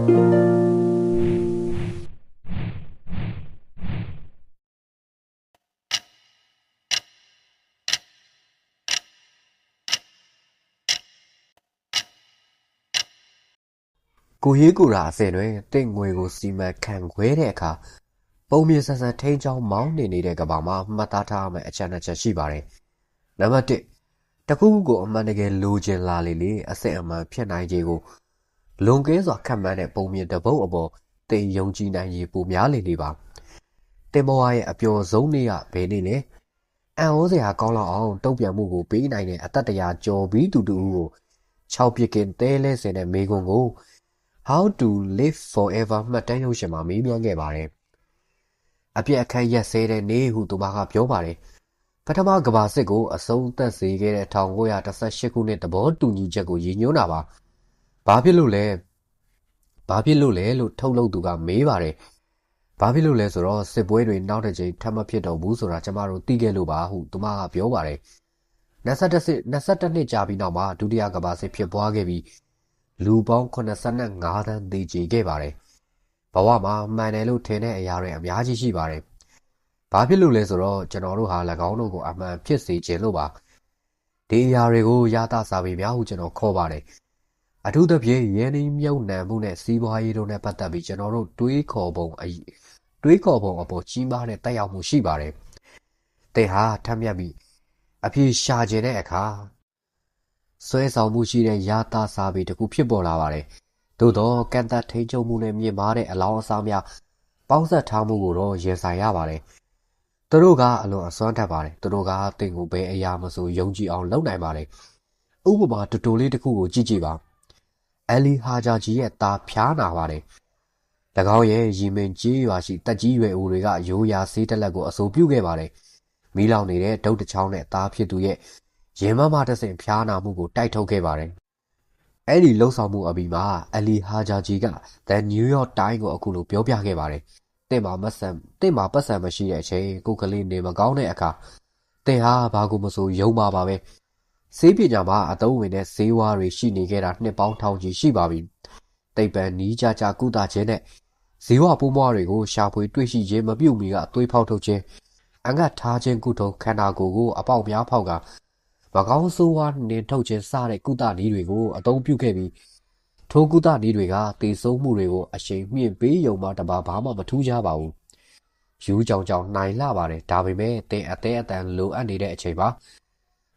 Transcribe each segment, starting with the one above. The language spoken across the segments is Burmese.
ကိုရေးကိုရာအစင်တွင်တင့်ငွေကိုစီမံခန့်ခွဲတဲ့အခါပုံမြင်ဆန်ဆန်ထိန်းချောင်းမောင်းနေနေတဲ့ကဘာမှာမှတ်သားထားရမယ့်အချက်နှစ်ချက်ရှိပါတယ်။နံပါတ်1တခုခုကိုအမှန်တကယ်လိုချင်လာလေလေအစစ်အမှန်ဖြစ်နိုင်ခြေကို လွန်ကဲစွာခန့်မှန်းတဲ့ပုံမြင်တစ်ပုတ်အပေါ်တင်ယုံကြည်နိုင်ရည်ပိုများလေလေပါ။တင်ဘဝရဲ့အပျော်ဆုံးနေ့ကဘယ်နေ့လဲ။အံ့ဩစရာကောင်းလောက်အောင်တုံ့ပြန်မှုကိုပေးနိုင်တဲ့အတ္တတရားကြော်ပြီးတူတူကို6ပြစ်ကင်တဲလဲစင်တဲ့မိကွန်းကို How to live forever မှတ်တမ်းရုပ်ရှင်မှာမေးမြန်းခဲ့ပါတယ်။အပြည့်အခက်ရက်စဲတဲ့နေ့ဟုသူမကပြောပါတယ်။ပထမကဘာစစ်ကိုအဆုံးသတ်စေခဲ့တဲ့1918ခုနှစ်သဘောတူညီချက်ကိုရည်ညွှန်းတာပါ။ ဘာဖြစ်လို့လဲ။ဘာဖြစ်လို့လဲလို့ထုတ်လုပ်သူကမေးပါတယ်။ဘာဖြစ်လို့လဲဆိုတော့စစ်ပွဲတွေနောက်တစ်ချိန်ထပ်မဖြစ်တော့ဘူးဆိုတာကျမတို့သိခဲ့လို့ပါဟုသူမကပြောပါတယ်။21 22နှစ်ကြာပြီးနောက်မှာဒုတိယကဘာစစ်ဖြစ်ပွားခဲ့ပြီးလူပေါင်း85သန်းသေကျေခဲ့ပါတယ်။ဘဝမှာမှန်တယ်လို့ထင်တဲ့အရာတွေအများကြီးရှိပါတယ်။ဘာဖြစ်လို့လဲဆိုတော့ကျွန်တော်တို့ဟာ၎င်းတို့ကိုအမှန်ဖြစ်စေခြင်းလို့ပါ။ဒီအရာတွေကိုရသစာပေများဟုကျွန်တော်ခေါ်ပါတယ်။ အထူးသဖြင့်ရင်းနှီးမြုပ်နှံမှုနဲ့စီးပွားရေးတို့နဲ့ပတ်သက်ပြီးကျွန်တော်တို့တွေးခေါ်ပုံအတွေးခေါ်ပုံအပေါ်ကြီးမားတဲ့တက်ရောက်မှုရှိပါတယ်။တဲ့ဟာထပ်မြက်ပြီးအပြေရှာခြင်းတဲ့အခါဆွဲဆောင်မှုရှိတဲ့ရာသားစားပေတစ်ခုဖြစ်ပေါ်လာပါတယ်။သို့တော့ကန့်သက်ထိန်ချုပ်မှုနဲ့မြင့်မားတဲ့အလောင်းအစားများပေါင်းဆက်ထားမှုကိုတော့ရင်ဆိုင်ရပါတယ်။သူတို့ကအလွန်အစွမ်းထက်ပါတယ်။သူတို့ကတင်ကိုဘယ်အရာမဆိုယုံကြည်အောင်လုပ်နိုင်ပါတယ်။ဥပမာတူတူလေးတစ်ခုကိုကြည့်ကြည့်ပါ။ အလီဟာဂျာဂျီရဲ့ตาဖျားနာပါတယ်။၎င်းရဲ့ရီမင်ကြီးရွာရှိတက်ကြီးရွယ်ဦးတွေကရိုးရာဆေးတက်လက်ကိုအဆိုပြုခဲ့ပါတယ်။မီးလောင်နေတဲ့ဒုတ်တချောင်းနဲ့သားဖြစ်သူရဲ့ရင်မမတဆင်ဖျားနာမှုကိုတိုက်ထုတ်ခဲ့ပါတယ်။အဲ့ဒီလှုပ်ဆောင်မှုအပြီးမှာအလီဟာဂျာဂျီက The New York Times ကိုအခုလိုပြောပြခဲ့ပါတယ်။တင့်မှာမဆန်တင့်မှာပတ်စံမရှိတဲ့အချိန်ကိုကလေးနေမကောင်းတဲ့အခါတင်ဟာဘာကိုမဆိုယုံပါပါပဲ။ ဆေးပညာမှာအသုံးဝင်တဲ့ဈေးဝါးတွေရှိနေခဲ့တာနှစ်ပေါင်းထောင်ချီရှိပါပြီ။တိတ်ပန်နီးကြကြကုသခြင်းနဲ့ဈေးဝါးပိုးမွားတွေကိုရှာဖွေတွေ့ရှိခြင်းမပြုတ်မီကသွေးဖောက်ထုတ်ခြင်းအငတ်ထားခြင်းကုထုံခန္ဓာကိုယ်ကိုအပေါက်များဖောက်ကမကောင်းဆိုးဝါးနှင်ထုတ်ခြင်းစတဲ့ကုသနည်းတွေကိုအသုံးပြုခဲ့ပြီးထိုကုသနည်းတွေကတေဆုံးမှုတွေကိုအရှိန်မြင့်ပေးယုံမှတပါဘာမှမထူးကြပါဘူး။ယူကြောင်ကြောင်နိုင်လာပါတယ်ဒါပေမဲ့တင်အသေးအတန်လိုအပ်နေတဲ့အချိန်ပါ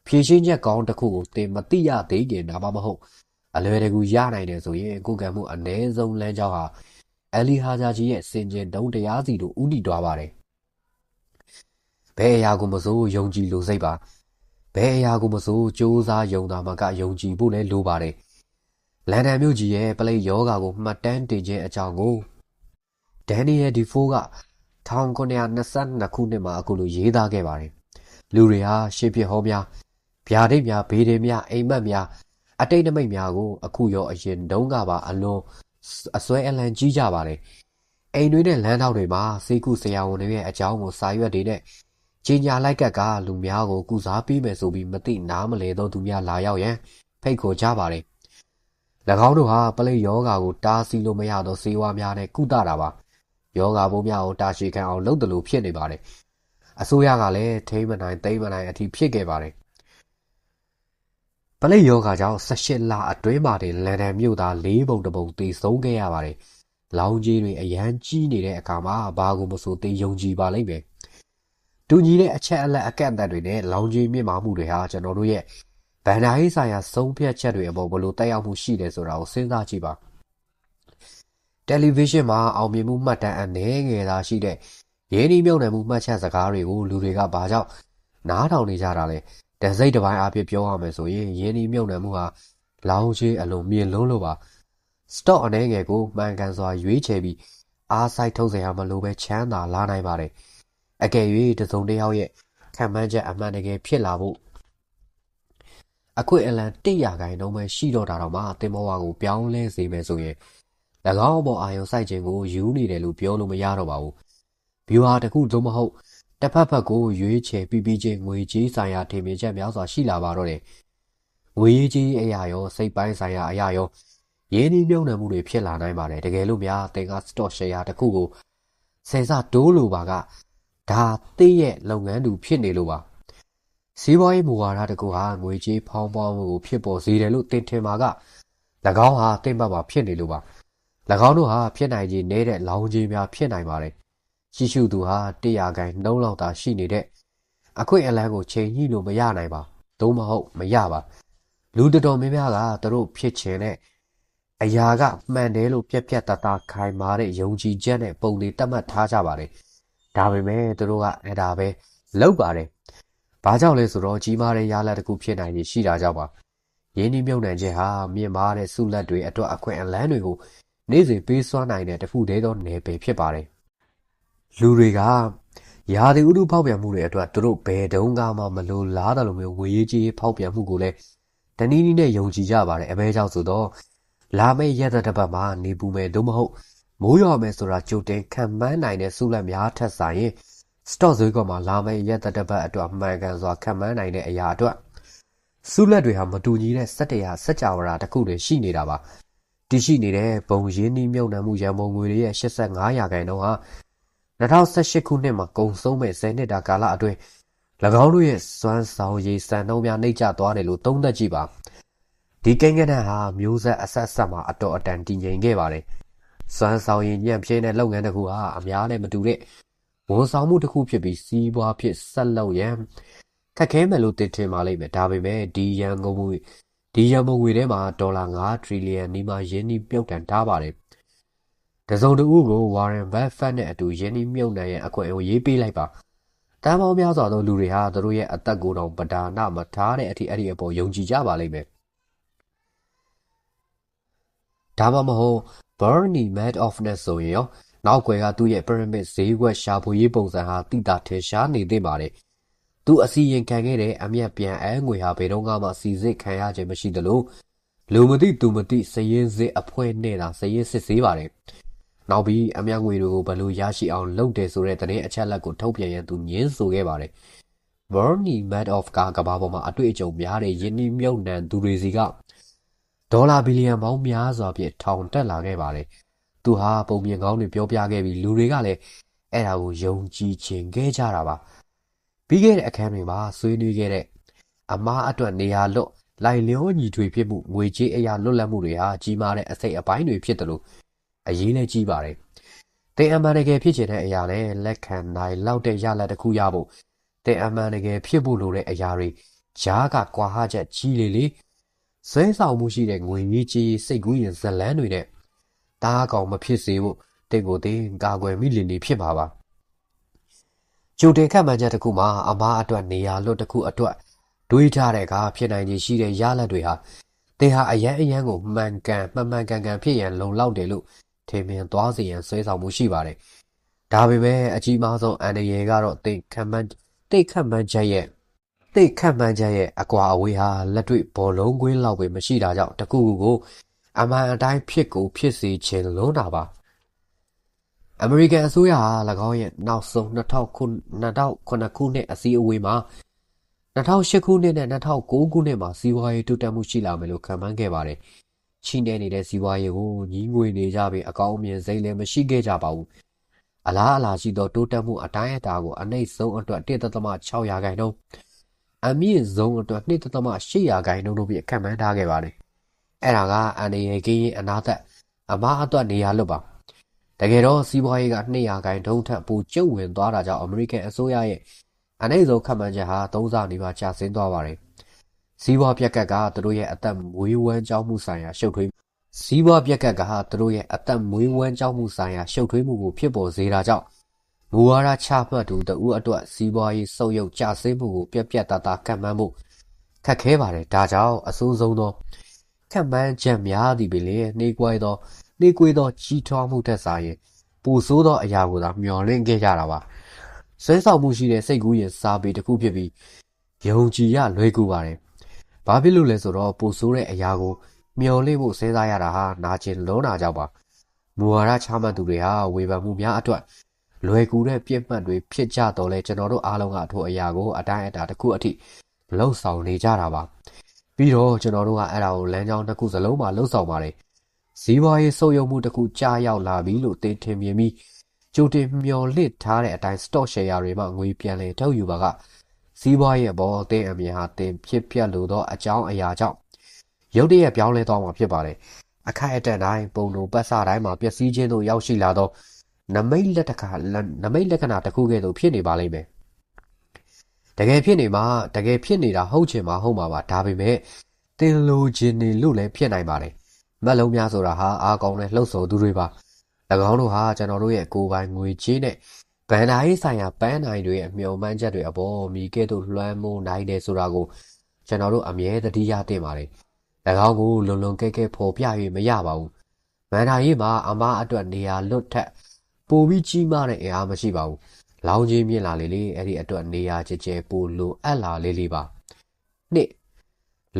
ဖြည့်ရှင်းချက်ကောင်းတစ်ခုကိုတင်မသိရသေးခင်ဒါမှမဟုတ်အလွယ်တကူရနိုင်တယ်ဆိုရင်ကိုကံမှုအ ਨੇ ဆုံးလမ်းကြောင်းဟာအလီဟာဂျာကြီးရဲ့စင်ကျင်တုံးတရားစီတို့ဥတီသွားပါတယ်။ဘယ်အရာကိုမစိုးယုံကြည်လို့စိတ်ပါဘယ်အရာကိုမဆိုစူးစမ်းယုံတာမှကယုံကြည်ဖို့လည်းလိုပါတယ်။လန်ဒန်မြို့ကြီးရဲ့ပလိတ်ယောဂါကိုမှတ်တမ်းတင်ခြင်းအကြောင်းကိုဒန်နီယယ်ဒီဖိုးက1922ခုနှစ်မှာအခုလိုရေးသားခဲ့ပါတယ်။လူတွေဟာရှေ့ပြဟောများ ဗျာဒိတ်များဘေးဒင်များအိမ်မက်များအတိတ်နမိတ်များကိုအခုရောအရင်တုန်းကပါအလွန်အစွဲအလံကြီးကြပါတယ်။အိမ်တွေနဲ့လမ်းထောက်တွေမှာစေကုဆရာဝန်တွေရဲ့အကြောင်းကိုစာရွက်တွေနဲ့ကြီးညာလိုက်ကက်ကလူများကိုကုစားပေးမယ်ဆိုပြီးမသိနားမလဲသောသူများလာရောက်ရန်ဖိတ်ခေါ်ကြပါတယ်။၎င်းတို့ဟာပလိယောဂါကိုတားဆီးလို့မရသောစေဝါများနဲ့ကုသတာပါ။ယောဂါဘိုးများကိုတာရှည်ခံအောင်လုပ်တယ်လို့ဖြစ်နေပါတယ်။အစိုးရကလည်းထိမ့်မနိုင်သိမ့်မနိုင်အထိဖြစ်ခဲ့ပါတယ်။ ပလိယောဂါကြောင့်18လအတွင်းမှာတင်လန်ဒန်မြို့သား၄ပုံတပုံသေဆုံးခဲ့ရပါတယ်။လောင်ကြီးတွေအရန်ကြီးနေတဲ့အခါမှာဘာကိုမဆိုသေယုံကြည်ပါလိမ့်မယ်။တူညီတဲ့အချက်အလက်အကန့်အသတ်တွေနဲ့လောင်ကြီးမြင့်မာမှုတွေဟာကျွန်တော်တို့ရဲ့ဗန်ဒါရေးဆိုင်ရာဆုံးဖြတ်ချက်တွေအပေါ်ဘယ်လိုတက်ရောက်မှုရှိတယ်ဆိုတာကိုစဉ်းစားကြည့်ပါတယ်လီဗီရှင်းမှာအောင်မြင်မှုမှတ်တမ်းအနည်းငယ်သာရှိတဲ့ရင်းနှီးမြှုပ်နှံမှုမှတ်ချက်စကားတွေကိုလူတွေကဘာကြောင့် နားထောင်နေကြတာလဲတစိတ်တစ်ပိုင်းအဖြစ်ပြောရမယ်ဆိုရင်ရင်းနှီးမြှုပ်နှံမှုဟာလောင်ကြီးအလုံးမြင့်လုံးလို့ပါစတော့အနည်းငယ်ကိုမှန်ကန်စွာရွေးချယ်ပြီးအားဆိုင်ထုတ်စရာမလိုပဲချမ်းသာလာနိုင်ပါတယ်။အကယ်၍တစုံတစ်ယောက်ရဲ့ခံမှန်းချက်အမှန်တကယ်ဖြစ်လာဖို့အခွင့်အလမ်း100ခိုင်နှုန်းပဲရှိတော့တာတော့မှတင်မောဝါကိုပြောင်းလဲစေမယ်ဆိုရင်၎င်းပေါ်အာယုံစိုက်ခြင်းကိုယူနေတယ်လို့ပြောလို့မရတော့ပါဘူး။ဗျူဟာတစ်ခုသို့မဟုတ် တစ်ဖက်ဖက်ကိုရွေးချယ်ပြီးပြီးချင်းငွေကြီးဆိုင်ရာထင်မြင်ချက်များစွာရှိလာပါတော့တယ်။ငွေကြီးအရာရောစိတ်ပိုင်းဆိုင်ရာအရာရောရင်းနှီးမြှုပ်နှံမှုတွေဖြစ်လာနိုင်ပါတယ်တကယ်လို့များသင်က stock share တစ်ခုကိုဆယ်စဒိုးလိုပါကဒါသိရဲ့လုပ်ငန်းတူဖြစ်နေလို့ပါစီးပွားရေးမူဝါဒတစ်ခုဟာငွေကြေးဖောင်းပွားမှုကိုဖြစ်ပေါ်စေတယ်လို့သင်ထင်ပါက၎င်းဟာတင့်ဘက်မှာဖြစ်နေလို့ပါ၎င်းတို့ဟာဖြစ်နိုင်ခြေနည်းတဲ့လောင်ကြီးများဖြစ်နိုင်ပါတယ် ရှိရှုသူဟာတရားခိုင်နှုံးလောက်သာရှိနေတဲ့အခွင့်အလမ်းကိုချိန်ညှိလို့မရနိုင်ပါသို့မဟုတ်မရပါလူတော်တော်များများကသူတို့ဖြစ်ချင်တဲ့အရာကမှန်တယ်လို့ပြက်ပြက်တသားခိုင်မာတဲ့ယုံကြည်ချက်နဲ့ပုံတွေတတ်မှတ်ထားကြပါတယ်ဒါပေမဲ့သူတို့ကအဲ့ဒါပဲလောက်ပါတယ်ဘာကြောင့်လဲဆိုတော့ကြီးမားတဲ့ရလဒ်တစ်ခုဖြစ်နိုင်ရရှိတာကြောင့်ပါရင်းနှီးမြှုပ်နှံခြင်းဟာမြင့်မားတဲ့စုလက်တွေအတွက်အခွင့်အလမ်းတွေကိုနေ့စဉ်ပေးစွမ်းနိုင်တဲ့တခုတည်းသောနယ်ပယ်ဖြစ်ပါတယ် လူတွေကရာသီဥတုဖောက်ပြန်မှုတွေအတွက်သူတို့ဘယ်တုန်းကမှမလိုလားတယ်လို့မျိုးငွေရေးကြီးဖောက်ပြန်မှုကိုလည်းတနည်းနည်းနဲ့ယုံကြည်ကြပါတယ်အဘဲကြောင့်ဆိုတော့လာမယ့်ရက်သက်တစ်ပတ်မှာနေပူမယ်သို့မဟုတ်မိုးရွာမယ်ဆိုတာကြိုတင်ခံမှန်းနိုင်တဲ့စုလက်များထက်ဆိုင်ရင် stock ဈေးကွက်မှာလာမယ့်ရက်သက်တစ်ပတ်အတွက်မှန်ကန်စွာခံမှန်းနိုင်တဲ့အရာအတွက်စုလက်တွေဟာမတူညီတဲ့စက်တရာစက်ကြဝဠာတစ်ခုတည်းရှိနေတာပါတရှိနေတဲ့ဘုံရင်းနှီးမြုပ်နှံမှုရန်ပုံငွေတွေရဲ့85ရာခိုင်နှုန်းဟာ 2018ခုနှစ်မှာကုန်ဆုံးမဲ့10နှစ်တာကာလအတွင်း၎င်းတို့ရဲ့စွမ်းဆောင်ရည်စံနှုန်းများနှိမ့်ကျသွားတယ်လို့သုံးသပ်ကြည့်ပါဒီကိန်းဂဏန်းဟာမျိုးဆက်အဆက်ဆက်မှာအတော်အတန်တည်ငြိမ်ခဲ့ပါတယ်စွမ်းဆောင်ရည်ညံ့ပြင်းတဲ့လုပ်ငန်းတစ်ခုဟာအများနဲ့မတူတဲ့ဝန်ဆောင်မှုတစ်ခုဖြစ်ပြီးစီးပွားဖြစ်ဆက်လုပ်ရန်ခက်ခဲမယ်လို့တင်ထင်ပါလိမ့်မယ်ဒါပေမဲ့ဒီရန်ကုန်မှုဒီရန်ပုံငွေထဲမှာဒေါ်လာ9ထရီလီယံနီးပါးယင်းနှီးမြုပ်တန်ထားပါတယ် တစုံတဦးကို Warren Buffett နဲ့အတူယင်းနှီးမြုပ်နှံရန်အခွင့်အရေးပေးလိုက်ပါတန်းပေါင်းများစွာသောလူတွေဟာသူတို့ရဲ့အသက်ကိုယ်တော်ပဒါနမထားတဲ့အထိအဲ့ဒီအပေါ်ယုံကြည်ကြပါလိမ့်မယ်ဒါမှမဟုတ် Bernie Madoff နဲ့ဆိုရင်ရောနောက်ွယ်ကသူ့ရဲ့ pyramid ဈေးကွက်ရှာဖွေရေးပုံစံဟာတိတာထင်ရှားနေသင့်ပါတယ်။သူအစီရင်ခံခဲ့တဲ့အမျက်ပြန်အဲငွေဟာဘယ်တော့မှစီစစ်ခံရခြင်းမရှိသလိုလူမသိသူမသိစရင်စစ်အဖွဲ့နဲ့သာစရင်စစ်ဆေးပါတယ်။ နောက်ပြီးအမျက်ငွေတွေကိုဘယ်လိုရရှိအောင်လုပ်တယ်ဆိုတဲ့သတင်းအချက်အလက်ကိုထုတ်ပြန်ရန်သူညင်းဆိုခဲ့ပါတယ်။ Bernie Madoff ကကဘာပေါ်မှာအတွေ့အကြုံများတဲ့ယင်းနှိမ့်မြုပ်နှံသူတွေစီကဒေါ်လာဘီလီယံပေါင်းများစွာဖြင့်ထောင်တက်လာခဲ့ပါတယ်။သူဟာပုံပြင်ကောင်းတွေပြောပြခဲ့ပြီးလူတွေကလည်းအဲ့ဒါကိုယုံကြည်ခြင်းခဲ့ကြတာပါ။ပြီးခဲ့တဲ့အခန်းတွေမှာဆွေးနွေးခဲ့တဲ့အမားအတွက်နေရာလွတ်လိုက်လျောညီထွေဖြစ်မှုငွေကြေးအရာလွတ်လပ်မှုတွေဟာကြီးမားတဲ့အစိတ်အပိုင်းတွေဖြစ်တယ်လို့ အရေးလည်းကြီးပါတယ်။တင်အမှန်တကယ်ဖြစ်ချင်တဲ့အရာနဲ့လက်ခံနိုင်လောက်တဲ့ရလဒ်တစ်ခုရဖို့တင်အမှန်တကယ်ဖြစ်ဖို့လိုတဲ့အရာတွေဂျားကကွာဟချက်ကြီးလေလေဇွဲဆောင်မှုရှိတဲ့ငွေကြီးကြီးစိတ်ကူးရင်ဇလန်းတွေနဲ့တားကောင်မဖြစ်စေဖို့တင့်ကိုတင်ကာကွယ်မိလင်နေဖြစ်ပါပါကျိုတင်ခတ်မှန်ချက်တစ်ခုမှာအမားအတွက်နေရာလွတ်တစ်ခုအတွက်တွေးထားတဲ့အခါဖြစ်နိုင်ခြေရှိတဲ့ရလဒ်တွေဟာတင်ဟာအရန်အရန်ကိုမှန်ကန်မှန်မှန်ကန်ကန်ဖြစ်ရန်လုံလောက်တယ်လို့ ထင်မြင်သွားစေရန်ဆွဲဆောင်မှုရှိပါတယ်ဒါပေမဲ့အကြီးမားဆုံးအန္တရာယ်ကတော့တင်ခတ်မှန်တိတ်ခတ်မှန်ချက်ရဲ့သိခတ်မှန်းချက်ရဲ့အကွာအဝေးဟာလက်တွေ့ဘောလုံးကွင်းလောက်ပဲမရှိတာကြောင့်တကူကူကိုအမှန်အတိုင်းဖြစ်ကိုဖြစ်စေခြင်းလုံးတာပါအမေရိကန်အစိုးရဟာ၎င်းရဲ့နောက်ဆုံး2000ခု2009ခုနှစ်အစည်းအဝေးမှာ2008ခုနှစ်နဲ့2009ခုနှစ်မှာစီးပွားရေးတိုးတက်မှုရှိလာမယ်လို့ခန့်မှန်းခဲ့ပါတယ်။ ချိနေနေတဲ့စီးပွားရေးကိုညီးငွေနေကြပြီးအကောင်းအမြင်စိတ်လည်းမရှိခဲ့ကြပါဘူး။အလားအလာရှိသောတိုးတက်မှုအတိုင်းအတာကိုအနှိမ့်ဆုံးအတွက်1.6ရာခိုင်နှုန်းအမြင့်ဆုံးအတွက်2.8ရာခိုင်နှုန်းတို့ဖြင့်ခန့်မှန်းထားခဲ့ပါတယ်။အဲ့ဒါကအန်ဒီယေကင်းရင်အနာသက်အမားအတွက်နေရာလွတ်ပါ။တကယ်တော့စီးပွားရေးက2ရာခိုင်နှုန်းထက်ပိုကျုပ်ဝင်သွားတာကြောင့်အမေရိကန်အစိုးရရဲ့အနည်းဆုံးခန့်မှန်းချက်ဟာ3ဆနီးပါးကျဆင်းသွားပါတယ်။ စီးပွားပြက်ကက်ကသူတို့ရဲ့အသက်မွေးဝမ်းကြောင်းမှုဆိုင်ရာရှုပ်ထွေးစီးပွားပြက်ကက်ကသူတို့ရဲ့အသက်မွေးဝမ်းကြောင်းမှုဆိုင်ရာရှုပ်ထွေးမှုကိုဖြစ်ပေါ်စေတာကြောင့်မူဝါဒချမှတ်သူတဦးအတွက်စီးပွားရေးဆုတ်ယုတ်ကျဆင်းမှုကိုပြက်ပြက်သားသားခန့်မှန်းဖို့ခက်ခဲပါတယ်ဒါကြောင့်အဆိုးဆုံးသောခန့်မှန်းချက်များသည်ပင်လေနှေးကွေးသောနှေးကွေးသောကြီးထွားမှုထက်စာရင်ပိုဆိုးသောအရာကိုသာမျှော်လင့်ခဲ့ကြတာပါဆွဲဆောင်မှုရှိတဲ့စိတ်ကူးရင်စာပေတစ်ခုဖြစ်ပြီးယုံကြည်ရလွယ်ကူပါတယ် ဘာဖြစ်လို့လဲဆိုတော့ပိုဆိုးတဲ့အရာကိုမျော်လင့်ဖို့စဉ်းစားရတာဟာနာကျင်လုံးနာကြောက်ပါမူဝါဒချမှတ်သူတွေဟာဝေဖန်မှုများအတွက်လွယ်ကူတဲ့ပြစ်မှတ်တွေဖြစ်ကြတော့လဲကျွန်တော်တို့အားလုံးကထိုအရာကိုအတိုင်းအတာတစ်ခုအထိလှုပ်ဆောင်နေကြတာပါပြီးတော့ကျွန်တော်တို့ကအဲ့ဒါကိုလမ်းကြောင်းတစ်ခုစလုံးမှာလှုပ်ဆောင်ပါတယ်ဇီဝရေးဆုပ်ယုပ်မှုတစ်ခုကြာရောက်လာပြီလို့သင်ထင်မြင်ပြီးကြိုတင်မျှော်လင့်ထားတဲ့အတိုင်း stock share တွေမှာငွေပြန်လည်ထုတ်ယူပါက စီးပွားရေးအပေါ်အသင်းအမြင်ဟာတင်ဖြစ်ပြလို့သောအကြောင်းအရာကြောင့်ရုတ်တရက်ပြောင်းလဲသွားမှာဖြစ်ပါတယ်။အခိုက်အတန့်တိုင်းပုံလိုပတ်စတိုင်းမှာပျက်စီးခြင်းတို့ရောက်ရှိလာသောနမိတ်လက်တခါနမိတ်လက္ခဏာတစ်ခုကဲ့သို့ဖြစ်နေပါလိမ့်မယ်။တကယ်ဖြစ်နေမှာတကယ်ဖြစ်နေတာဟုတ်ချင်မှာဟုတ်မှာပါဒါပေမဲ့တင်လိုခြင်းနေလို့လည်းဖြစ်နိုင်ပါတယ်။မက်လုံးများဆိုတာဟာအာကောင်းတဲ့လှုပ်ဆော်သူတွေပါ။၎င်းတို့ဟာကျွန်တော်တို့ရဲ့ကိုယ်ပိုင်ငွေကြေးနဲ့ ဗန်ဒါရေးဆိုင်ရာပန်းနိုင်တွေရဲ့မျှော်မှန်းချက်တွေအပေါ်မိကဲ့သို့လွှမ်းမိုးနိုင်တယ်ဆိုတာကိုကျွန်တော်တို့အမြဲတတိယတင်ပါတယ်။၎င်းကိုလုံလုံကဲကဲဖော်ပြ၍မရပါဘူး။ဗန်ဒါရေးမှာအမားအတွက်နေရာလွတ်ထက်ပိုပြီးကြီးမားတဲ့အင်အားမရှိပါဘူး။လောင်းကြီးမြင့်လာလေလေအဲ့ဒီအတွက်နေရာကျကျပိုလိုအပ်လာလေလေပါ။နှစ်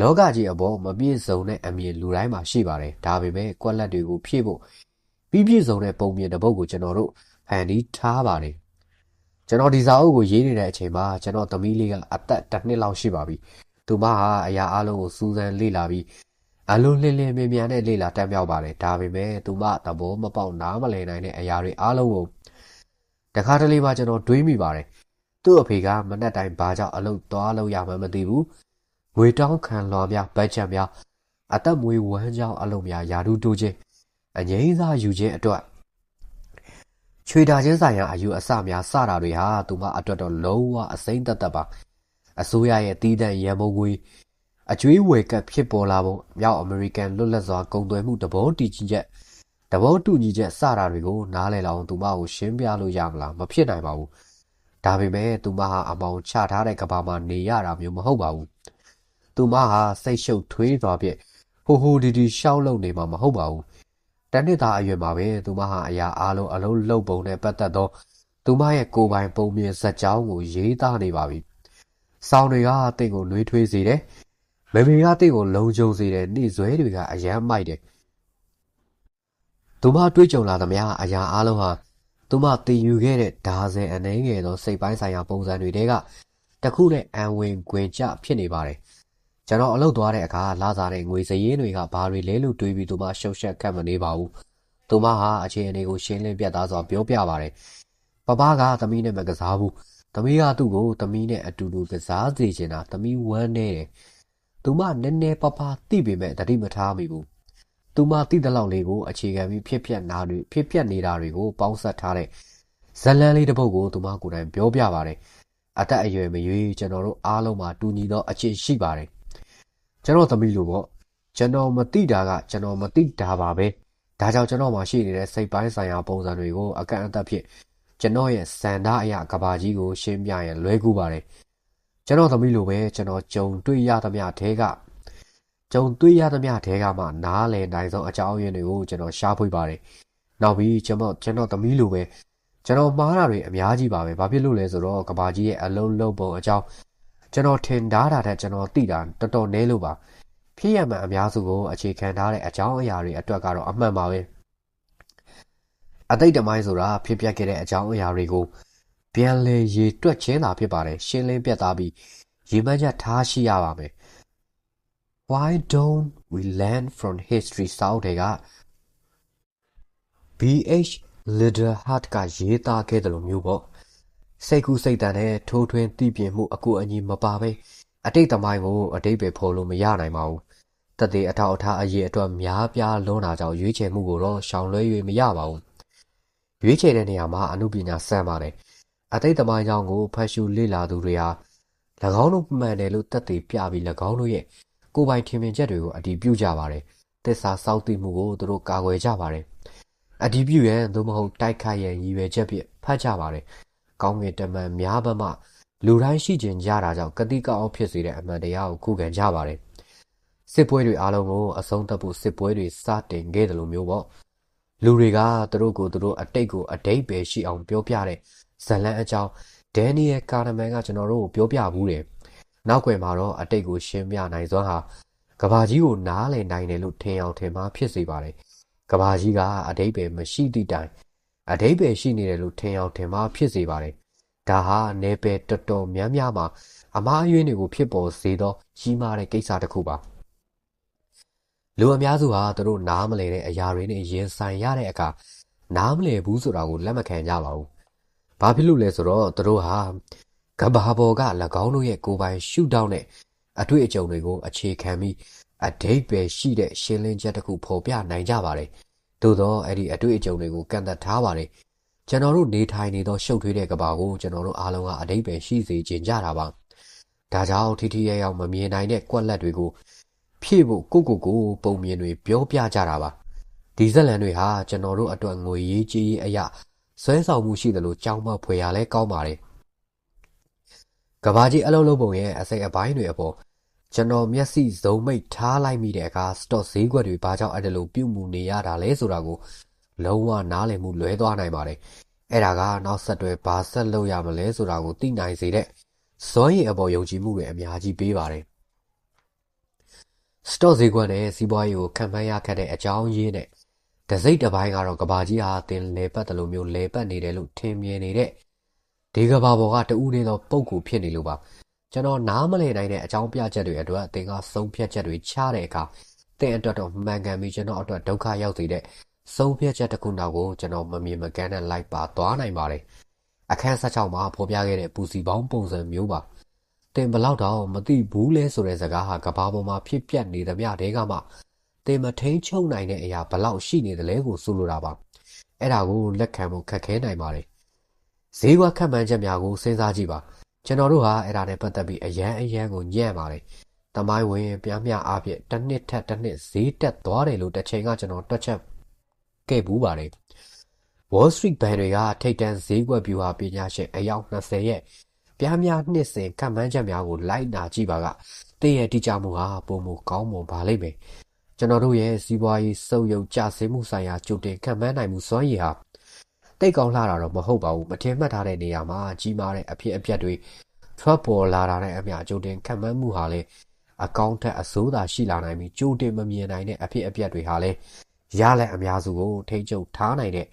လောကကြီးအပေါ်မပြည့်စုံတဲ့အမြင်လူတိုင်းမှာရှိပါတယ်။ဒါပေမဲ့ကွက်လက်တွေကိုဖြည့်ဖို့ပြီးပြည့်စုံတဲ့ပုံမြင်တစ်ပုဒ်ကိုကျွန်တော်တို့ ဖန်တီးထားပါတယ်ကျွန်တော်ဒီစာအုပ်ကိုရေးနေတဲ့အချိန်မှာကျွန်တော်သမီးလေးကအသက်တစ်နှစ်လောက်ရှိပါပြီသူမဟာအရာအလုံးကိုစူးစမ်းလေ့လာပြီးအလုံးလင်းလင်းမြင်မြန်နဲ့လေ့လာတက်မြောက်ပါတယ်ဒါပေမဲ့သူမသဘောမပေါက်နားမလည်နိုင်တဲ့အရာတွေအားလုံးကိုတခါတလေမှကျွန်တော်တွေးမိပါတယ်သူ့အဖေကမနဲ့တိုင်ဘာကြောင့်အလုပ်သွားလို့ရမှမသိဘူးငွေတောင်းခံလွှာများဘတ်ဂျက်များအသက်မွေးဝမ်းကြောင်းအလုပ်များယာဒူးတိုးခြင်းအငိမ့်စားယူခြင်းအတွက် ချွေတာချင်းဆိုင်ရာအယူအဆများစတာတွေဟာသူမအတွက်တော့လုံးဝအစိမ့်သက်သက်ပါအစိုးရရဲ့တီးတန့်ရန်ပုံငွေအကျွေးဝယ်ကပ်ဖြစ်ပေါ်လာပုံမြောက်အမေရိကန်လွတ်လပ်စွာကုန်သွယ်မှုတဘောတည်ခြင်းချက်တဘောတူညီချက်စတာတွေကိုနားလည်လောက်သူမကိုရှင်းပြလို့ရမလားမဖြစ်နိုင်ပါဘူးဒါပေမဲ့သူမဟာအမောင်ချထားတဲ့ကဘာမှာနေရတာမျိုးမဟုတ်ပါဘူးသူမဟာစိတ်ရှုပ်ထွေးသွားပြည့်ဟိုဟိုဒီဒီရှောက်လုံနေမှာမဟုတ်ပါဘူး တနှစ်သားအရွယ်မှာပဲသူမဟာအရာအလုံးအလုံးလှုပ်ပုံနဲ့ပတ်သက်သောသူမရဲ့ကိုယ်ပိုင်ပုံမြင်ဇက်ကြောင်းကိုရေးသားနေပါပြီ။ဆောင်းတွေကတင့်ကိုနှွေးထွေးစေတယ်။မေမေကတင့်ကိုလုံခြုံစေတယ်။နှိဇွဲတွေကအယမ်းမိုက်တယ်။သူမတွေးကြုံလာသမျှအရာအလုံးဟာသူမတည်ယူခဲ့တဲ့ဒါဇင်အနေငယ်သောစိတ်ပိုင်းဆိုင်ရာပုံစံတွေတဲကတခုနဲ့အံဝင်ခွင်ကြဖြစ်နေပါတယ်။ ကျွန်တော်အလုပ်သွားတဲ့အခါလာစားတဲ့ငွေစည်ရင်းတွေကဘာတွေလဲလို့တွေးပြီးသူမရှုပ်ရှက်ခတ်မနေပါဘူး။သူမဟာအခြေအနေကိုရှင်းလင်းပြသစွာပြောပြပါတယ်။ပပကသမီးနဲ့မကစားဘူး။သမီးကသူ့ကိုသမီးနဲ့အတူတူကစားစေချင်တာသမီးဝမ်းနေတယ်။သူမနည်းနည်းပပသိပေမဲ့တတိမထားမိဘူး။သူမသိတဲ့လောက်လေးကိုအခြေခံပြီးဖြစ်ပြက်နာတွေဖြစ်ပြက်နေတာတွေကိုပေါင်းစပ်ထားတဲ့ဇလန်းလေးတစ်ပုဒ်ကိုသူမကိုယ်တိုင်ပြောပြပါတယ်။အသက်အရွယ်မရွေးကျွန်တော်တို့အားလုံးမှာတူညီသောအခြေရှိပါတယ် ကျွန်တော်သမီးလိုပေါ့ကျွန်တော်မသိတာကကျွန်တော်မသိတာပါပဲဒါကြောင့်ကျွန်တော်မှာရှိနေတဲ့စိတ်ပိုင်းဆိုင်ရာပုံစံတွေကိုအကန့်အသတ်ဖြင့်ကျွန်တော်ရဲ့စန္ဒအရာကဘာကြီးကိုရှင်းပြရင်လွဲကူပါတယ်ကျွန်တော်သမီးလိုပဲကျွန်တော်ကြုံတွေ့ရသမျှထဲကကြုံတွေ့ရသမျှထဲကမှနားလည်နိုင်ဆုံးအကြောင်းရင်းတွေကိုကျွန်တော်ရှားဖွေပါတယ်နောက်ပြီးကျွန်တော်ကျွန်တော်သမီးလိုပဲကျွန်တော်မှားတာတွေအများကြီးပါပဲဘာဖြစ်လို့လဲဆိုတော့ကဘာကြီးရဲ့အလုံးလုံးပုံအကြောင်း ကျွန်တော်ထင်ထားတာတဲ့ကျွန်တော်သိတာတော်တော်နည်းလို့ပါဖြစ်ရမှန်အများစုကိုအခြေခံထားတဲ့အကြောင်းအရာတွေအတွက်ကတော့အမှန်ပါပဲအတိတ်တမိုင်းဆိုတာဖြစ်ပျက်ခဲ့တဲ့အကြောင်းအရာတွေကိုပြန်လည်ရေတွက်ခြင်းသာဖြစ်ပါတယ်ရှင်းလင်းပြသပြီးရေမှန်းချက်ထားရှိရပါမယ် Why don't we learn from history စောင်းတွေက BH Littleheart ကရေးသားခဲ့တယ်လို့မျိုးပေါ့ စိတ်ကူးစိတ်တန်နဲ့ထိုးထွင်းသိပြင်းမှုအကူအညီမပါဘဲအတိတ်သမိုင်းကိုအတိတ်ပဲဖော်လို့မရနိုင်ပါဘူးတသက်အထောက်အထားအရေးအတွက်များပြားလွန်းတာကြောင့်ရွေးချယ်မှုကိုတော့ရှောင်လွှဲ၍မရပါဘူးရွေးချယ်တဲ့နေရာမှာအမှုပညာစမ်းပါတယ်အတိတ်သမိုင်းကြောင့်ကိုဖတ်ရှုလေ့လာသူတွေဟာ၎င်းတို့မှန်တယ်လို့သက်သေပြပြီး၎င်းတို့ရဲ့ကိုယ်ပိုင်ထင်မြင်ချက်တွေကိုအတည်ပြုကြပါတယ်သစ္စာစောင့်သိမှုကိုသူတို့ကာကွယ်ကြပါတယ်အတည်ပြုရန်သို့မဟုတ်တိုက်ခိုက်ရန်ရည်ရွယ်ချက်ဖြင့်ဖတ်ကြပါတယ် ကောင်းကင်တမန်များဘက်မှလူတိုင်းရှိကျင်ကြတာကြောင့်ကတိကအောင်ဖြစ်စေတဲ့အမှန်တရားကိုခုခံကြပါတယ်စစ်ပွဲတွေအားလုံးကိုအဆုံးသတ်ဖို့စစ်ပွဲတွေစတင်ခဲ့တယ်လို့မျိုးပေါ့လူတွေကသူတို့ကိုသူတို့အတိတ်ကိုအတိတ်ပဲရှိအောင်ပြောပြတဲ့ဇလန်အကြောင်းဒန်နီယယ်ကာနမန်ကကျွန်တော်တို့ကိုပြောပြဘူးတယ်နောက်ွယ်မှာတော့အတိတ်ကိုရှင်းပြနိုင်စွမ်းဟာကဘာကြီးကိုနားလည်နိုင်တယ်လို့ထင်အောင်ထင်မှာဖြစ်စေပါတယ်ကဘာကြီးကအတိတ်ပဲမရှိသည့်တိုင် အဓိပ္ပာယ်ရှိနေတယ်လို့ထင်အောင်ထင်မှားဖြစ်စေပါတယ်။ဒါဟာနယ်ပယ်တော်တော်များများမှာအမားအယွင်းတွေကိုဖြစ်ပေါ်စေသောကြီးမားတဲ့ကိစ္စတစ်ခုပါ။လူအများစုဟာသူတို့နားမလည်တဲ့အရာတွေနဲ့ရင်ဆိုင်ရတဲ့အခါနားမလည်ဘူးဆိုတာကိုလက်မခံကြပါဘူး။ဘာဖြစ်လို့လဲဆိုတော့သူတို့ဟာကဘာပေါ်က၎င်းတို့ရဲ့ကိုယ်ပိုင်ရှုထောင့်နဲ့အတွေ့အကြုံတွေကိုအခြေခံပြီးအဓိပ္ပာယ်ရှိတဲ့ရှင်းလင်းချက်တစ်ခုဖော်ပြနိုင်ကြပါတယ်။ သို့သောအဲ့ဒီအတွေ့အကြုံတွေကိုကန့်သက်ထားပါတယ်။ကျွန်တော်တို့နေထိုင်နေသောရှုပ်ထွေးတဲ့ကဘာကိုကျွန်တော်တို့အားလုံးကအဓိပ္ပာယ်ရှိစေခြင်းကြတာပါ။ဒါကြောင့်ထိထိရဲရောက်မမြင်နိုင်တဲ့ကွက်လက်တွေကိုဖြည့်ဖို့ကိုကိုကိုပုံမြင်တွေပြောပြကြတာပါဒီဇက်လန်တွေဟာကျွန်တော်တို့အတွက်ငွေရေးကြေးရေးအရာဆွဲဆောင်မှုရှိတယ်လို့ကြောင်းမဖွယ်ရလဲကောင်းပါတယ်ကဘာကြီးအလုံးလုံးပုံရဲ့အစိတ်အပိုင်းတွေအပေါ် ကျွန်တော်မျက်စိစုံမိတ်ထားလိုက်မိတဲ့အခါ stock ဈေးကွက်တွေဘာကြောင့်အဲ့ဒါလိုပြုတ်မှုနေရတာလဲဆိုတာကိုလုံးဝနားလည်မှုလွဲသွားနိုင်ပါတယ်အဲ့ဒါကနောက်ဆက်တွဲဘာဆက်လုပ်ရမလဲဆိုတာကိုသိနိုင်စေတဲ့စွမ်းရည်အပေါ်ယုံကြည်မှုတွေအများကြီးပေးပါတယ်စတော့ဈေးကွက်နဲ့စီးပွားရေးကိုခံမှန်းရခက်တဲ့အကြောင်းရင်းနဲ့တစိမ့်တစ်ပိုင်းကတော့ကဘာကြီးဟာတင်လဲပတ်တယ်လို့မျိုးလဲပတ်နေတယ်လို့ထင်မြင်နေတဲ့ဒီကဘာပေါ်ကတူးနေသောပုံကူဖြစ်နေလို့ပါ ကျွန်တော်နားမလည်နိုင်တဲ့အကြောင်းပြချက်တွေအတွက်အသင်ကဆုံးဖြတ်ချက်တွေချတဲ့အခါသင်အတွက်တော့မှန်ကန်ပြီးကျွန်တော်အတွက်ဒုက္ခရောက်စေတဲ့ဆုံးဖြတ်ချက်တစ်ခုနောက်ကိုကျွန်တော်မမြင်မကန်းနဲ့လိုက်ပါသွားနိုင်ပါတယ်အခန်း16မှာဖော်ပြခဲ့တဲ့ပူစီပေါင်းပုံစံမျိုးပါတင်ဘလောက်တော့မသိဘူးလဲဆိုတဲ့စကားဟာကဘာပေါ်မှာဖြစ်ပျက်နေသမျှတဲကမှတင်မထိန်ချုပ်နိုင်တဲ့အရာဘလောက်ရှိနေတယ်လဲကိုဆိုလိုတာပါအဲ့ဒါကိုလက်ခံဖို့ခက်ခဲနိုင်ပါတယ်ဈေးကွက်ခက်မှန်းချက်များကိုစဉ်းစားကြည့်ပါ ကျွန်တော်တို့ဟာအဲ့ဒါနဲ့ပတ်သက်ပြီးအရန်အရန်ကိုညံ့ပါတယ်တမိုင်းဝင်ပြမြအဖြစ်တစ်နှစ်ထက်တစ်နှစ်ဈေးတက်သွားတယ်လို့တစ်ချိန်ကကျွန်တော်တွက်ချက်ခဲ့ဘူးပါတယ် Wall Street ဘဏ်တွေကထိတ်တန့်ဈေးကွက်ဗျူဟာပညာရှင်အယောက်20ရဲ့ပြားများနှစ်စဉ်ခံမှန်းချက်များကိုလိုက်နာကြည့်ပါကတည့်ရဲ့တိကျမှုဟာပုံမကောင်းမွန်ပါလိမ့်မယ်ကျွန်တော်တို့ရဲ့စီးပွားရေးစုပ်ယုပ်ကျဆင်းမှုဆိုင်ရာကြိုတင်ခံမှန်းနိုင်မှုစွမ်းရည်ဟာ တိတ်ကောင်းလာတာတော့မဟုတ်ပါဘူးမထင်မှတ်ထားတဲ့နေရာမှာကြီးမားတဲ့အဖြစ်အပျက်တွေထွက်ပေါ်လာတာနဲ့အမျှကြိုတင်ခံမှန်းမှုဟာလည်းအကောင့်ထက်အစိုးသာရှိလာနိုင်ပြီးကြိုတင်မမြင်နိုင်တဲ့အဖြစ်အပျက်တွေဟာလည်းရလက်အများစုကိုထိချုပ်ထားနိုင်တဲ့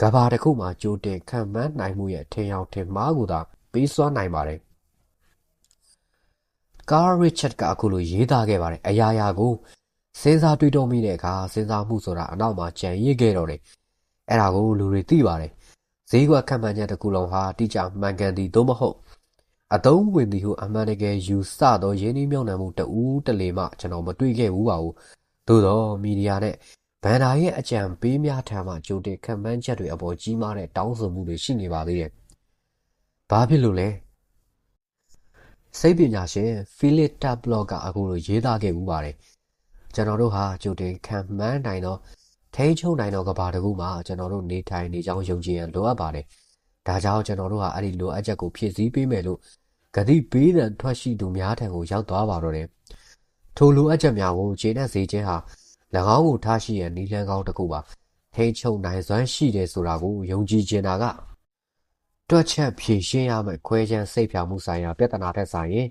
ကဘာတစ်ခုမှာကြိုတင်ခံမှန်းနိုင်မှုရဲ့ထင်ရောက်ထင်မှားကိုသာပေးစွမ်းနိုင်ပါတယ်ကားရစ်ချတ်ကအခုလိုရေးသားခဲ့ပါတယ်အရာရာကိုစဉ်းစားတွေးတောမိတဲ့အခါစဉ်းစားမှုဆိုတာအနောက်မှာကြံရစ်ခဲ့တော့တယ် အဲ့ဒါကိုလူတွေသိပါတယ်ဈေးကွက်ခံမှန်းချက်တစ်ခုလုံးဟာတိကျမှန်ကန်သည်သို့မဟုတ်အတုံးဝင်သည်ဟုအမှန်တကယ်ယူဆသောရင်းနှီးမြှုပ်နှံမှုတဦးတလေမှကျွန်တော်မတွေ့ခဲ့ဘူးပါဘူးသို့တော့မီဒီယာနဲ့ဗန်ဒါရဲ့အကြံပေးများထံမှကြိုတင်ခံမှန်းချက်တွေအပေါ်ကြီးမားတဲ့တောင်းဆိုမှုတွေရှိနေပါသေးတယ်ဘာဖြစ်လို့လဲစိတ်ပညာရှင်ဖီလစ်တာဘလော့ကအခုလိုရေးသားခဲ့ဦးပါတယ်ကျွန်တော်တို့ဟာကြိုတင်ခံမှန်းနိုင်သော ထိန်းချုပ်နိုင်သောကဘာတကူမှာကျွန်တော်တို့နေထိုင်နေကြောင်းယုံကြည်ရန်လိုအပ်ပါတယ်ဒါကြောင့်ကျွန်တော်တို့ဟာအဲ့ဒီလိုအပ်ချက်ကိုဖြည့်ဆည်းပေးမယ်လို့ဂတိပေးတဲ့ထွက်ရှိသူများထံကိုရောက်သွားပါတော့တယ်ထိုလိုအပ်ချက်များကိုခြေနဲ့စေခြင်းဟာ၎င်းကိုထားရှိရန်နီလန်းကောင်းတစ်ခုပါထိန်းချုပ်နိုင်စွမ်းရှိတယ်ဆိုတာကိုယုံကြည်ခြင်းတာကတွက်ချက်ဖြေရှင်းရမယ့်ခွဲခြမ်းစိတ်ဖြာမှုဆိုင်ရာပြဿနာထက်ဆိုင်ရင်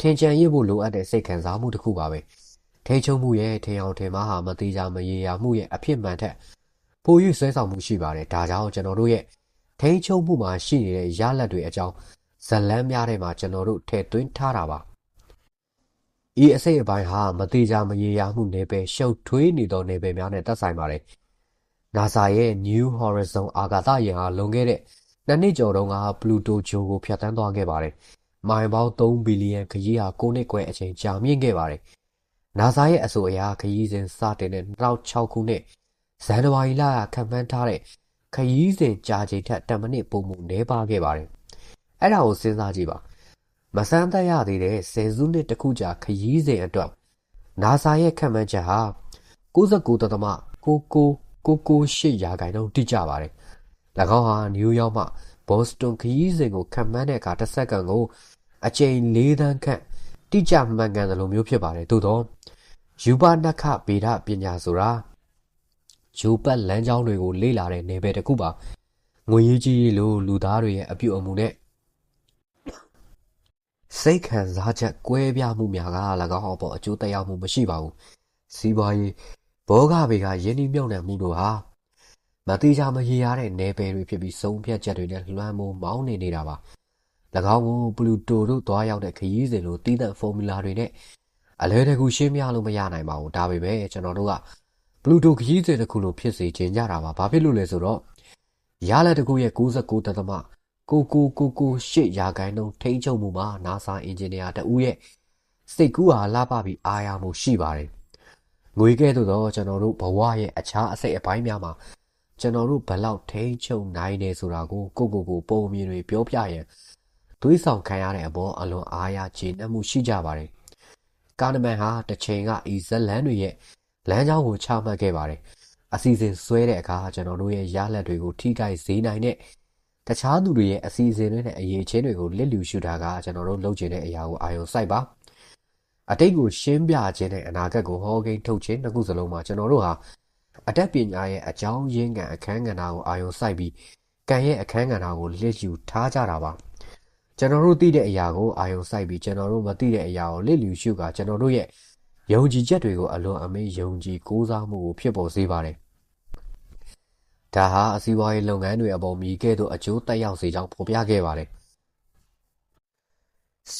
ထင်ကြံရစ်ဖို့လိုအပ်တဲ့စိတ်ခံစားမှုတစ်ခုပါပဲ ထိချုံမှုရဲ့ထင်အောင်ထင်မှားဟာမသေးကြမရေရာမှုရဲ့အဖြစ်မှန်ထက်ပို၍ဆွဲဆောင်မှုရှိပါတယ်ဒါကြောင့်ကျွန်တော်တို့ရဲ့ထိချုံမှုမှာရှိနေတဲ့ရလတ်တွေအကြောင်းဇလန်းများထဲမှာကျွန်တော်တို့ထည့်သွင်းထားတာပါဤအစိတ်အပိုင်းဟာမသေးကြမရေရာမှုနယ်ပယ်ရှုပ်ထွေးနေသောနယ်ပယ်များနဲ့သက်ဆိုင်ပါတယ် NASA ရဲ့ New Horizon အာကာသယာဉ်ဟာလွန်ခဲ့တဲ့နှစ်နှစ်ကျော်တုန်းကပလူတိုဂျိုကိုဖြတ်တန်းသွားခဲ့ပါတယ်။မိုင်ပေါင်း3ဘီလီယံခရီးဟာ9နှစ်ခွဲအချိန်ကြာမြင့်ခဲ့ပါတယ်။ NASA ရဲ့အဆိုအရခရီးစဉ်စတင်တဲ့2006ခုနှစ်ဇန်နဝါရီလကခံမှန်းထားတဲ့ခရီးစဉ်ကြာချိန်ထက်10မိနစ်ပိုမှုနည်းပါးခဲ့ပါတယ်။အဲ့ဒါကိုစဉ်းစားကြည့်ပါ။မဆန်းသက်ရသေးတဲ့ဆယ်စုနှစ်တစ်ခုကြာခရီးစဉ်အတွက် NASA ရဲ့ခံမှန်းချက်ဟာ99.99998ရာခိုင်နှုန်းတိကျပါတယ်။၎င်းဟာနယူးယောက်မှဘော့စတွန်ခရီးစဉ်ကိုခံမှန်းတဲ့အခါတစ်စက္ကန့်ကိုအကြိမ်၄သန်းခန့်တိကျမှန်ကန်သလိုမျိုးဖြစ်ပါတယ်သို့တော့ ယူပနက္ခဗေဒပညာဆိုတာယူပတ်လမ်းကြောင်းတွေကိုလေ့လာတဲ့နယ်ပယ်တစ်ခုပါငွေရေးကြီးလိုလူသားတွေရဲ့အပြုအမူနဲ့စိတ်ခံစားချက်ကွဲပြားမှုများက၎င်းအပေါ်အကျိုးသက်ရောက်မှုမရှိပါဘူးစီးပွားရေးဘောဂဗေကယင်းနှိမ့်မြုပ်နှံမှုတို့ဟာမသေးချာမရေရတဲ့နယ်ပယ်တွေဖြစ်ပြီးဆုံးဖြတ်ချက်တွေနဲ့လွှမ်းမိုးမောင်းနေနေတာပါ၎င်းကိုပလူတိုတို့သွားရောက်တဲ့ခရီးစဉ်လိုတည်တဲ့ဖော်မူလာတွေနဲ့ အလွယ်တကူရှင်းပြလို့မရနိုင်ပါဘူးဒါပေမဲ့ကျွန်တော်တို့ကဘလူးတိုခရီးစဉ်တစ်ခုလိုဖြစ်စေချင်ကြတာပါဘာဖြစ်လို့လဲဆိုတော့ရလက်တစ်ခုရဲ့69တသမကိုကိုကိုကိုရှစ်ရာခိုင်နှုန်းထိန်းချုပ်မှုမှာ NASA အင်ဂျင်နီယာတဦးရဲ့စိတ်ကူးဟာလှပပြီးအားရမှုရှိပါတယ်ငွေကဲ့သို့တော့ကျွန်တော်တို့ဘဝရဲ့အခြားအစိတ်အပိုင်းများမှာကျွန်တော်တို့ဘလောက်ထိန်းချုပ်နိုင်တယ်ဆိုတာကိုကိုကိုကိုပုံမြင်တွေပြောပြရင်သွေးဆောင်ခံရတဲ့အပေါ်အလွန်အားရခြေနှက်မှုရှိကြပါတယ်။ ကာနမန်ဟာတစ်ချိန်ကဤဇလန်းတွေရဲ့လမ်းကြောင်းကိုချမှတ်ခဲ့ပါတယ်။အစီအစဉ်ဆွဲတဲ့အခါကျွန်တော်တို့ရဲ့ရလက်တွေကိုထိခိုက်စေနိုင်တဲ့တခြားသူတွေရဲ့အစီအစဉ်တွေနဲ့အရေးချင်းတွေကိုလစ်လျူရှုတာကကျွန်တော်တို့လုပ်ချင်တဲ့အရာကိုအာရုံစိုက်ပါ။အတိတ်ကိုရှင်းပြခြင်းနဲ့အနာဂတ်ကိုဟောကိန်းထုတ်ခြင်းနှစ်ခုစလုံးမှာကျွန်တော်တို့ဟာအတတ်ပညာရဲ့အကြောင်းရင်းကအခန်းကဏ္ဍကိုအာရုံစိုက်ပြီးကံရဲ့အခန်းကဏ္ဍကိုလစ်ယူထားကြတာပါ ကျွန်တော်တို့သိတဲ့အရာကိုအာရုံစိုက်ပြီးကျွန်တော်တို့မသိတဲ့အရာကိုလစ်လျူရှုကကျွန်တော်တို့ရဲ့ယုံကြည်ချက်တွေကိုအလွန်အမင်းယုံကြည်ကိုးစားမှုကိုဖြစ်ပေါ်စေပါတယ်ဒါဟာအစည်းအဝေးလုပ်ငန်းတွေအပေါ်မြည်ကဲ့သို့အကျိုးတက်ရောက်စေကြောင်းဖော်ပြခဲ့ပါတယ်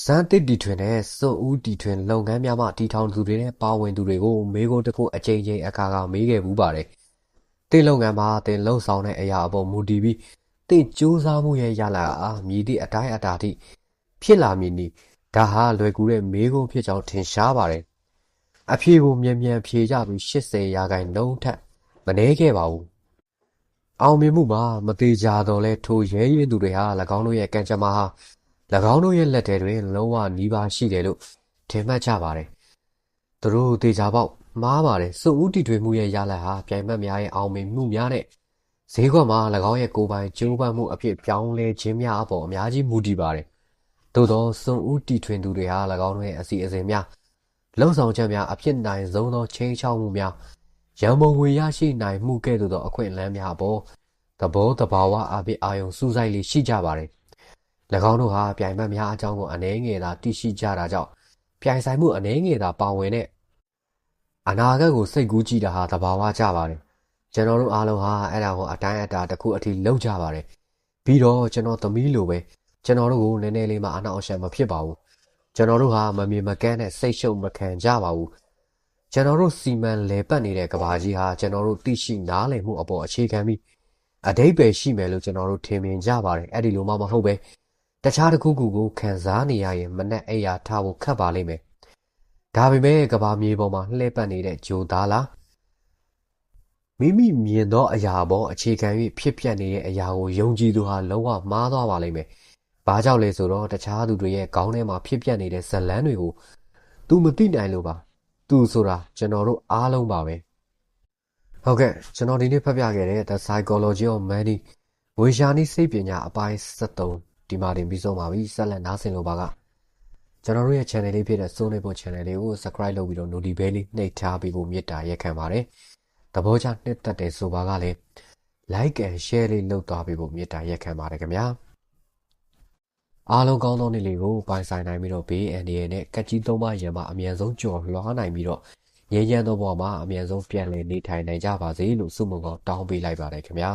စမ်းတစ်တီထွင်တဲ့စွန့်ဦးတီထွင်လုပ်ငန်းများမှတီထောင်သူတွေနဲ့ပါဝင်သူတွေကိုမေးခွန်းတစ်ခုအကြိမ်ကြိမ်အခါခါမေးခဲ့ဘူးပါတယ်။တင်လုပ်ငန်းမှာတင်လှုပ်ဆောင်တဲ့အရာအပေါ်မူတည်ပြီး တင်စူးစမ်းမှုရဲ့ရလာအားမြည်သည့်အတိုင်းအတာထိဖြစ်လာမည်နီဒါဟာလွယ်ကူတဲ့မေးခွန်းဖြစ်ကြောင်းထင်ရှားပါတယ်။အဖြေကိုမြန်မြန်ဖြေကြပြီး80ရာခိုင်နှုန်းထက်မနည်းခဲ့ပါဘူး။အောင်မြင်မှုမှာမသေးကြတော့လဲထိုရဲရင်သူတွေဟာ၎င်းတို့ရဲ့ကံကြမ္မာဟာ၎င်းတို့ရဲ့လက်ထဲတွင်လုံးဝနီးပါးရှိတယ်လို့ထင်မှတ်ကြပါတယ်။သူတို့သေချာပေါက်မှားပါတယ်။စွဦးတီထွေမှုရဲ့ရလဒ်ဟာပြိုင်ဘက်များရဲ့အောင်မြင်မှုများနဲ့ ဈေးကွက်မှာ၎င်းရဲ့ကိုယ်ပိုင်ကျိုးပန်းမှုအဖြစ်ပြောင်းလဲခြင်းများအပေါ်အများကြီးမူတည်ပါတယ်။သို့သောစွဦးတီထွင်သူတွေဟာ၎င်းတို့ရဲ့အစီအစဉ်များလုံဆောင်ချက်များအဖြစ်နိုင်ဆုံးသောချိန်ချောက်မှုများရန်ပုံငွေရရှိနိုင်မှုကဲ့သို့သောအခွင့်အလမ်းများအပေါ်သဘောတဘာဝအဖြစ်အာယုံစူးစိုက်လေးရှိကြပါတယ်၎င်းတို့ဟာပြိုင်ဘက်များအကြောင်းကိုအနှဲငယ်သာသိရှိကြတာကြောင့်ပြိုင်ဆိုင်မှုအနှဲငယ်သာပါဝင်တဲ့အနာဂတ်ကိုစိတ်ကူးကြည့်တာဟာသဘာဝကျပါတယ် ကျွန်တော်တို့အားလုံးဟာအဲ့ဒါကိုအတိုင်းအတာတစ်ခုအထိလုပ်ကြပါတယ်ပြီးတော့ကျွန်တော်သမီးလိုပဲကျွန်တော်တို့ကိုနည်းနည်းလေးမှအနောက်အရှက်မဖြစ်ပါဘူးကျွန်တော်တို့ဟာမမြင်မကန်းတဲ့စိတ်ရှုပ်မခံကြပါဘူးကျွန်တော်တို့စီမံလဲပတ်နေတဲ့ကဘာကြီးဟာကျွန်တော်တို့သိရှိနားလည်မှုအပေါ်အခြေခံပြီးအတိတ်ပဲရှိမယ်လို့ကျွန်တော်တို့ထင်မြင်ကြပါတယ်အဲ့ဒီလိုမှမဟုတ်ပဲတခြားတစ်ခုခုကိုခံစားနေရရင်မနဲ့အိယာထားဖို့ခက်ပါလိမ့်မယ်။ဒါပေမဲ့ကဘာမြေပေါ်မှာလှည့်ပတ်နေတဲ့ဂျိုသားလား မိမိမြင်သောအရာပေါ်အခြေခံ၍ဖြစ်ပျက်နေတဲ့အရာကိုယုံကြည်သူဟာလုံးဝမှားသွားပါလိမ့်မယ်။ဘာကြောင့်လဲဆိုတော့တခြားသူတွေရဲ့ခေါင်းထဲမှာဖြစ်ပျက်နေတဲ့ဇလန်းတွေကို तू မသိနိုင်လို့ပါ။ तू ဆိုတာကျွန်တော်တို့အားလုံးပါပဲ။ဟုတ်ကဲ့ကျွန်တော်ဒီနေ့ဖတ်ပြခဲ့တဲ့ The Psychology of Money ဝေရှာနီးစိတ်ပညာအပိုင်း73ဒီမှာတင်ပြီးဆုံးပါပြီဆက်လက်နားဆင်လို့ပါကကျွန်တော်တို့ရဲ့ channel လေးဖြစ်တဲ့ Sony ဖို့ channel လေးကို subscribe လုပ်ပြီးတော့ notification လေးနှိပ်ထားပြီးဖို့မေတ္တာရက်ခံပါတယ် သဘောကျနှစ်သက်တယ်ဆိုပါကလည်း like and share လေးလုပ်သွားပြီးဖို့မေတ္တာရက်ခံပါတယ်ခင်ဗျာအားလုံးကောင်းသောနေ့လေးကိုပိုင်ဆိုင်နိုင်ပြီးတော့ဘေးအန္တရာယ်နဲ့ကက်ကြီးသုံးပါးရံမှာအမြန်ဆုံးကြော်လွှားနိုင်ပြီးတော့ငြိမ်းချမ်းသောဘဝမှာအမြန်ဆုံးပြန်လည်နေထိုင်နိုင်ကြပါစေလို့ဆုမွန်ကောင်းတောင်းပေးလိုက်ပါတယ်ခင်ဗျာ